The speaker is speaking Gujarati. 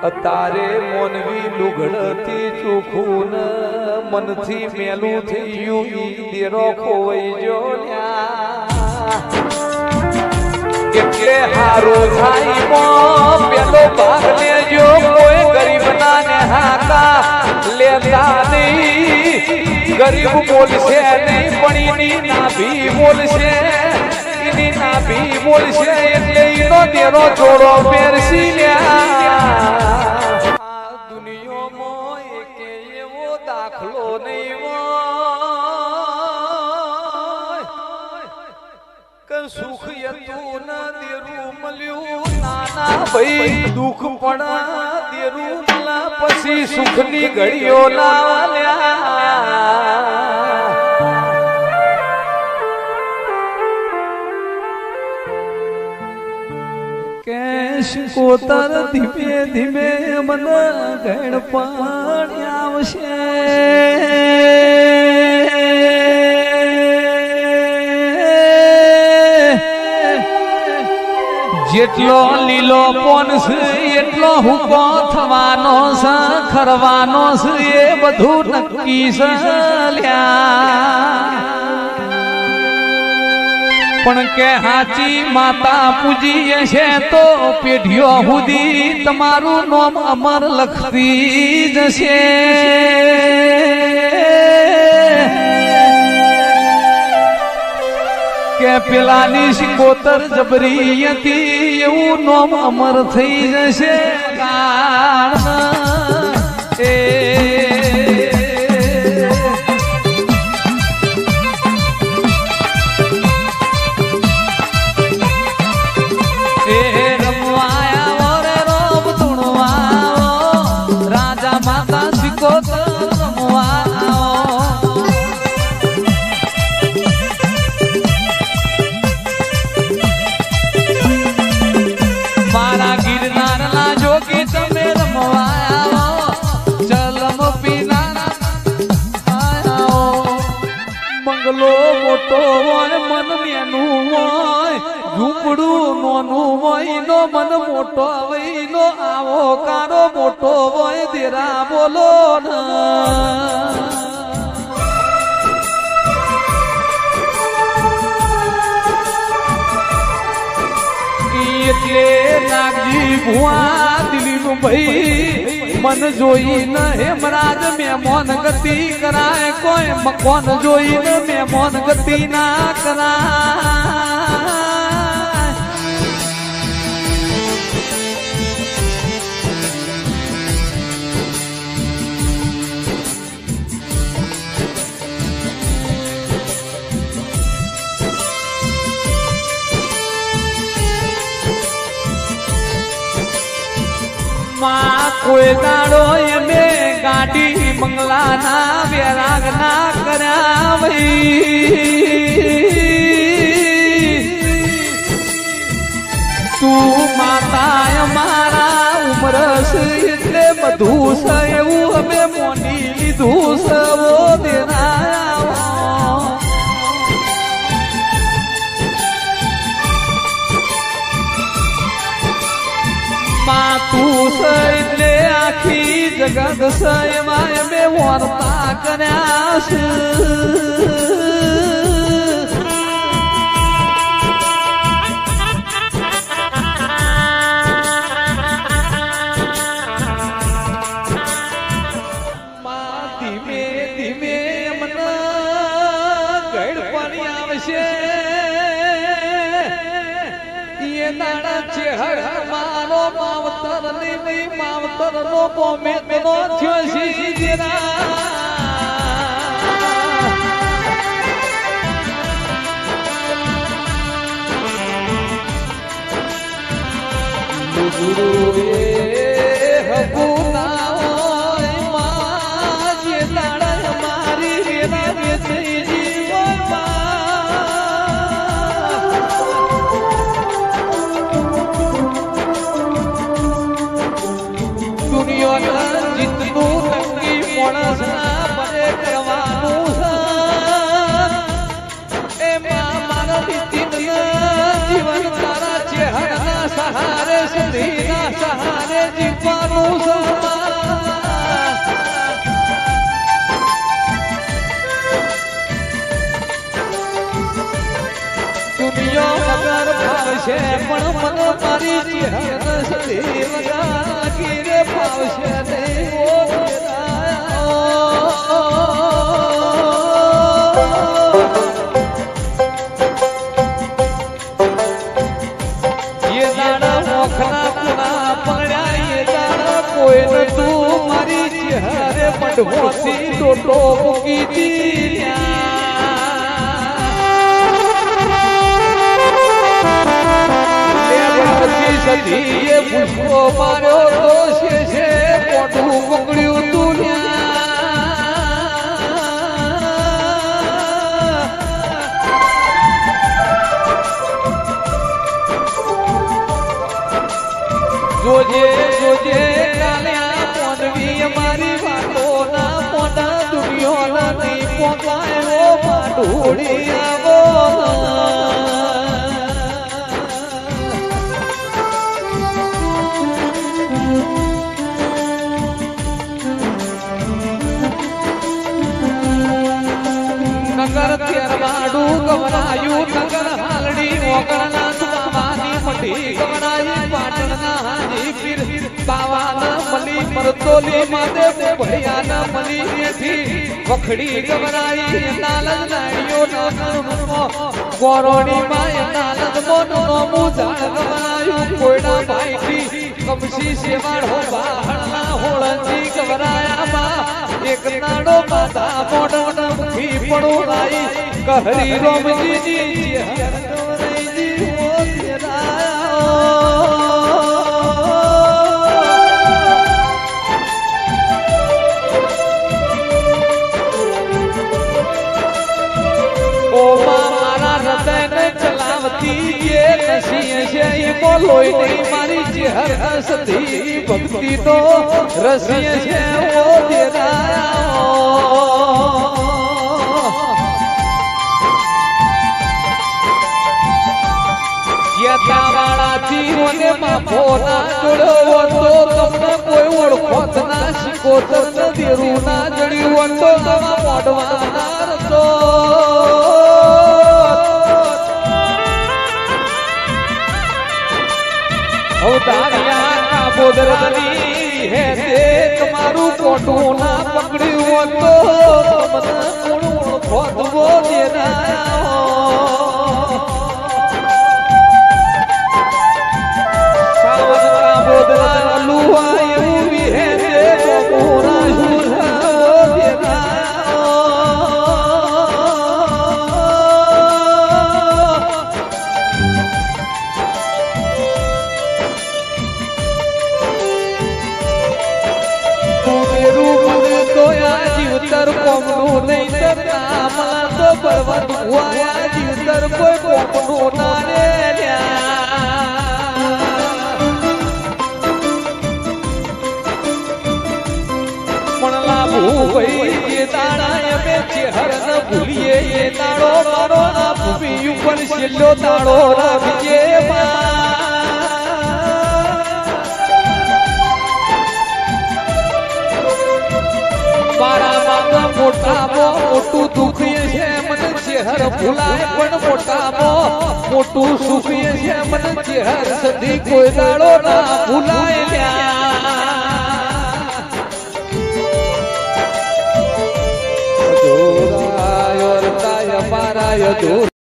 તારે મોનવી લુગડતી ચૂખું મનથી મેલું ઈ દેરો ખોવાઈ જો એટલે હારો થાય મો, પેલો ભાગ લેજો કોઈ ગરીબના ને હાકા લેતા નહીં. ગરીબ બોલશે નહીં, પણ એની નાભી બોલશે. એની નાભી બોલશે એટલે એનો પહેરસી લ્યા આ દુનિયામાં એવો દાખલો નહીં સુખ યતું ન દેરું મળ્યું, નાના ભાઈ દુઃખ પણ દેરું પછી સુખની ઘડીઓ લાવ્યા. કોતર ધીમે ધીમે મન ગણ પાણી આવશે. જેટલો લીલો પોન છે, એટલો હુકો થવાનો છે, ખરવાનો છે, એ બધું નક્કી છે પણ કે હાચી માતા પૂજી છે તો પેઢીઓ સુધી તમારું નામ અમર લખતી જશે કે પેલાની શિકોતર જબરી હતી, એવું નામ અમર થઈ જશે. કારણ ઝૂંપડું નોનું હોય નો મન મોટો વહીનો આવો કારો મોટો હોય દેરા બોલો ના. એટલે નાગજી ભુવા દિલીપ ભાઈ, મન જોઈને હેમરાજ, મેમોન ગતિ કરાય, કોઈ મકોન જોઈને મેમોન ગતિ ના કરાય. કોઈ દાડો એને ગાડી મંગલા ના વેરાગ ના કર્યા ભાઈ તું માતા મારા ઉમરસ એટલે બધું છે એવું અમે મોની લીધું સવો દેના માતું તું એટલે આખી જગત છે એમાં વર્તા કર્યા માવતરની માવતર નો પોમે નો થયો છે જેના મારી પણ મને મારી ગીરે પાવશે નહીં નતું મારી ચેહરે મંડહોથી ટોટો મૂકી દી સદી એ પુષ્પો માર્યો છે મોટું પકડ્યું તું જોજે જોજે કાલે આ પોનવી અમારી વાતો ના પોના દુનિયાના નહીં પોકાય ઓ આવો. તેરવાડું ગવરાયું નગર હાલડી ઓગણનાથ બાવાની મઢી ગવરાઈ પાટણના હાજી પીર બાવાના મલી મરતોલી માદે ભૈયાના મલી એથી વખડી ગવરાઈ નાલદ નાળીઓ નાનો ગોરોણી માય નાલદ મોનો નોમું ઝાડ ગવરાયું કોયડા ભાઈથી કમસી સેવાળ હો બાહણના હોળંજી ગવરાયા બા એક નાડો માતા મોઢવના મુખી પડો રાઈ કહરી રોમજીની ચેહર ગવરાઈજી ઓ તેરા ઓ માં મારા હૃદયને ચલાવતી એ નસી છે ઈ બોલોય વાળા તો વાળાથી મને માફો ના જોડવો તો તમને કોઈ ઓળખોત ના શીખો તમને દેરું ના જડ્યું તો તમા મોઢવા ના રતો હે તે તમારું કોટું ના પકડ્યું તો દેના સાવન કાબોદરા હોય એવું વિહે મને તો આ જીવતર કોમનું નહીં તરના મને તો બળવંત હુઆ જીવતર કોઈ કોમનું ના રે લ્યા. ભૂલીએ એ દાડો મારો આ ભૂમિ ઉપર છેલ્લો દાડો રાખજે. મારા મોટામાં મોટું દુઃખ એ છે, મને ચેહર ભૂલાય પણ મોટામાં મોટું સુખ એ છે, મને ચેહર સદી કોઈ દાડો ના ભૂલાય લ્યા praia do